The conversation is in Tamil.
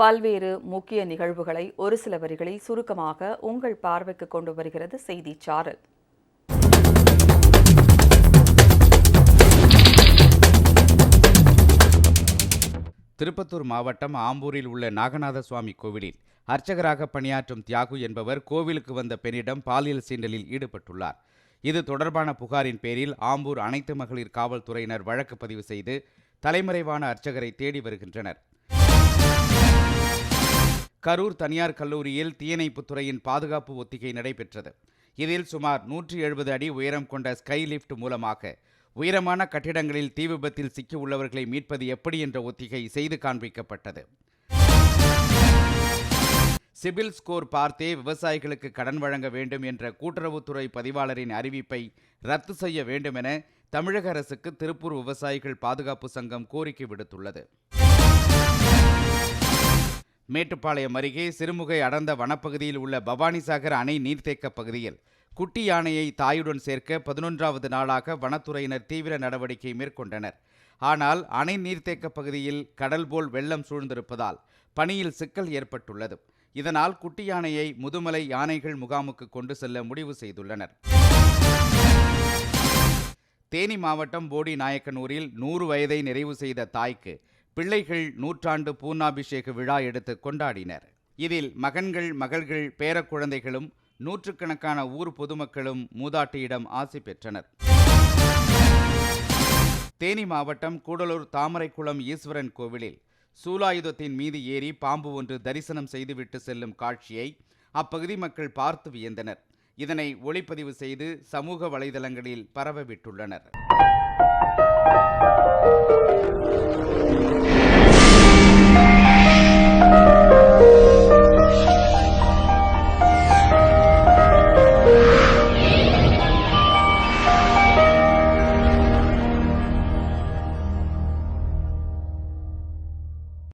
பல்வேறு முக்கிய நிகழ்வுகளை ஒரு சில வரிகளில் சுருக்கமாக உங்கள் பார்வைக்கு கொண்டு வருகிறது செய்தி சாரல். திருப்பத்தூர் மாவட்டம் ஆம்பூரில் உள்ள நாகநாத சுவாமி கோவிலில் அர்ச்சகராக பணியாற்றும் தியாகு என்பவர் கோவிலுக்கு வந்த பெண்ணிடம் பாலியல் சீண்டலில் ஈடுபட்டுள்ளார். இது தொடர்பான புகாரின் பேரில் ஆம்பூர் அனைத்து மகளிர் காவல்துறையினர் வழக்கு பதிவு செய்து தலைமறைவான அர்ச்சகரை தேடி வருகின்றனர். கரூர் தனியார் கல்லூரியில் தீயணைப்புத் துறையின் பாதுகாப்பு ஒத்திகை நடைபெற்றது. இதில் சுமார் நூற்றி எழுபது அடி உயரம் கொண்ட ஸ்கை லிஃப்ட் மூலமாக உயரமான கட்டிடங்களில் தீ விபத்தில் சிக்கியுள்ளவர்களை மீட்பது எப்படி என்ற ஒத்திகை செய்து காண்பிக்கப்பட்டது. சிபில் ஸ்கோர் பார்த்தே விவசாயிகளுக்கு கடன் வழங்க வேண்டும் என்ற கூட்டுறவுத்துறை பதிவாளரின் அறிவிப்பை ரத்து செய்ய வேண்டும் என தமிழக அரசுக்கு திருப்பூர் விவசாயிகள் பாதுகாப்பு சங்கம் கோரிக்கை விடுத்துள்ளது. மேட்டுப்பாளையம் அருகே சிறுமுகை அடர்ந்த வனப்பகுதியில் உள்ள பவானிசாகர் அணை நீர்த்தேக்க பகுதியில் குட்டி யானையை தாயுடன் சேர்க்க பதினொன்றாவது நாளாக வனத்துறையினர் தீவிர நடவடிக்கை மேற்கொண்டனர். ஆனால் அணை நீர்த்தேக்க பகுதியில் கடல் போல் வெள்ளம் சூழ்ந்திருப்பதால் பணியில் சிக்கல் ஏற்பட்டுள்ளது. இதனால் குட்டி யானையை முதுமலை யானைகள் முகாமுக்கு கொண்டு செல்ல முடிவு செய்துள்ளனர். தேனி மாவட்டம் போடி நாயக்கனூரில் நூறு வயதை நிறைவு செய்த தாய்க்கு பிள்ளைகள் நூற்றாண்டு பூர்ணாபிஷேக விழா எடுத்து கொண்டாடினர். இதில் மகன்கள் மகள்கள் பேரக்குழந்தைகளும் நூற்றுக்கணக்கான ஊர் பொதுமக்களும் மூதாட்டியிடம் ஆசி பெற்றனர். தேனி மாவட்டம் கூடலூர் தாமரைக்குளம் ஈஸ்வரன் கோவிலில் சூலாயுதத்தின் மீது ஏறி பாம்பு ஒன்று தரிசனம் செய்துவிட்டு செல்லும் காட்சியை அப்பகுதி மக்கள் பார்த்து வியந்தனர். இதனை ஒளிப்பதிவு செய்து சமூக வலைதளங்களில் பரவவிட்டுள்ளனர்